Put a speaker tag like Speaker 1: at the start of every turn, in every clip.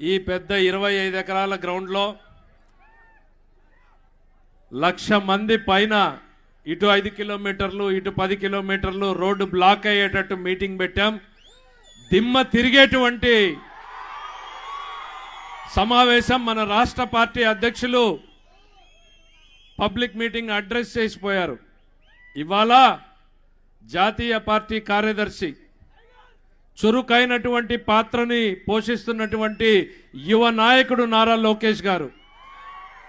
Speaker 1: ఈ పెద్ద ఇరవై ఐదు ఎకరాల గ్రౌండ్లో లక్ష మంది పైన ఇటు ఐదు కిలోమీటర్లు ఇటు పది కిలోమీటర్లు రోడ్డు బ్లాక్ అయ్యేటట్టు మీటింగ్ పెట్టాం. దిమ్మ తిరిగేటువంటి సమావేశం మన రాష్ట్ర పార్టీ అధ్యక్షులు పబ్లిక్ మీటింగ్ అడ్రస్ చేసిపోయారు. ఇవాళ జాతీయ పార్టీ కార్యదర్శి చురుకైనటువంటి పాత్రని పోషిస్తున్నటువంటి యువ నాయకుడు నారా లోకేష్ గారు.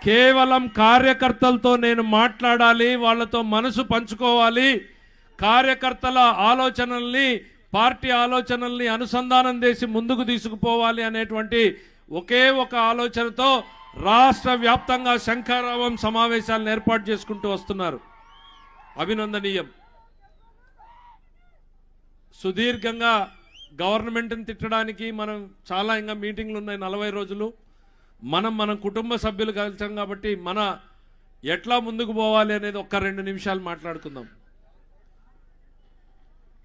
Speaker 1: కేవలం కార్యకర్తలతో నేను మాట్లాడాలి వాళ్ళతో మనసు పంచుకోవాలి కార్యకర్తల ఆలోచనల్ని పార్టీ ఆలోచనల్ని అనుసంధానం చేసి ముందుకు తీసుకుపోవాలి అనేటువంటి ఒకే ఒక ఆలోచనతో రాష్ట్ర వ్యాప్తంగా శంఖారావం సమావేశాలను ఏర్పాటు చేసుకుంటూ వస్తున్నారు. అభినందనీయం. సుదీర్ఘంగా గవర్నమెంట్ని తిట్టడానికి మనం చాలా ఇంకా మీటింగ్లు ఉన్నాయి నలభై రోజులు. మనం మన కుటుంబ సభ్యులు కలిసాం కాబట్టి మన ఎట్లా ముందుకు పోవాలి అనేది ఒక్క రెండు నిమిషాలు మాట్లాడుకుందాం.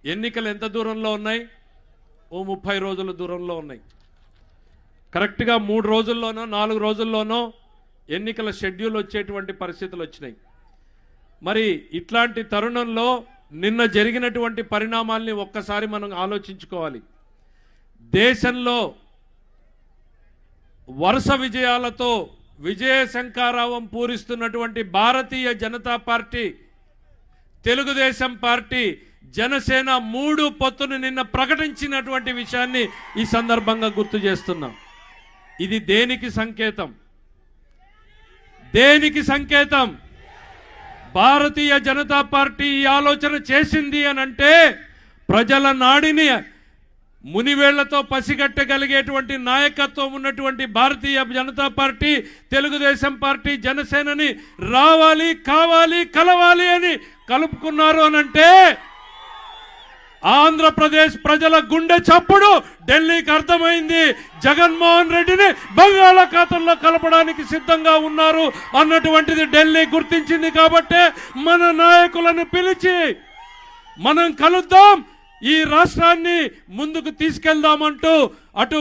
Speaker 1: ఎన్నికలు ఎంత దూరంలో ఉన్నాయి? ఓ ముప్పై రోజుల దూరంలో ఉన్నాయి. కరెక్ట్గా మూడు రోజుల్లోనో నాలుగు రోజుల్లోనో ఎన్నికల షెడ్యూల్ వచ్చేటువంటి పరిస్థితులు వచ్చినాయి. మరి ఇట్లాంటి తరుణంలో నిన్న జరిగినటువంటి పరిణామాల్ని ఒక్కసారి మనం ఆలోచించుకోవాలి. దేశంలో వరుస విజయాలతో విజయ శంకారావం పూరిస్తున్నటువంటి భారతీయ జనతా పార్టీ తెలుగుదేశం పార్టీ జనసేన మూడు పొత్తును నిన్న ప్రకటించినటువంటి విషయాన్ని ఈ సందర్భంగా గుర్తు చేస్తున్నాం. ఇది దేనికి సంకేతం? దేనికి సంకేతం? భారతీయ జనతా పార్టీ ఈ ఆలోచన చేసింది అని అంటే ప్రజల నాడిని మునివేళ్ళతో పసిగట్టగలిగేటువంటి నాయకత్వం ఉన్నటువంటి భారతీయ జనతా పార్టీ తెలుగుదేశం పార్టీ జనసేనని రావాలి కావాలి కలవాలి అని కలుపుకున్నారు అనంటే ఆంధ్రప్రదేశ్ ప్రజల గుండె చప్పుడు. ఢిల్లీకి అర్థమైంది. జగన్మోహన్ రెడ్డిని బంగాళాఖాతంలో కలపడానికి సిద్ధంగా ఉన్నారు అన్నటువంటిది ఢిల్లీ గుర్తించింది కాబట్టే మన నాయకులను పిలిచి మనం కలుద్దాం. ఈ రాష్ట్రాన్ని ముందుకు తీసుకెళ్దామంటూ అటు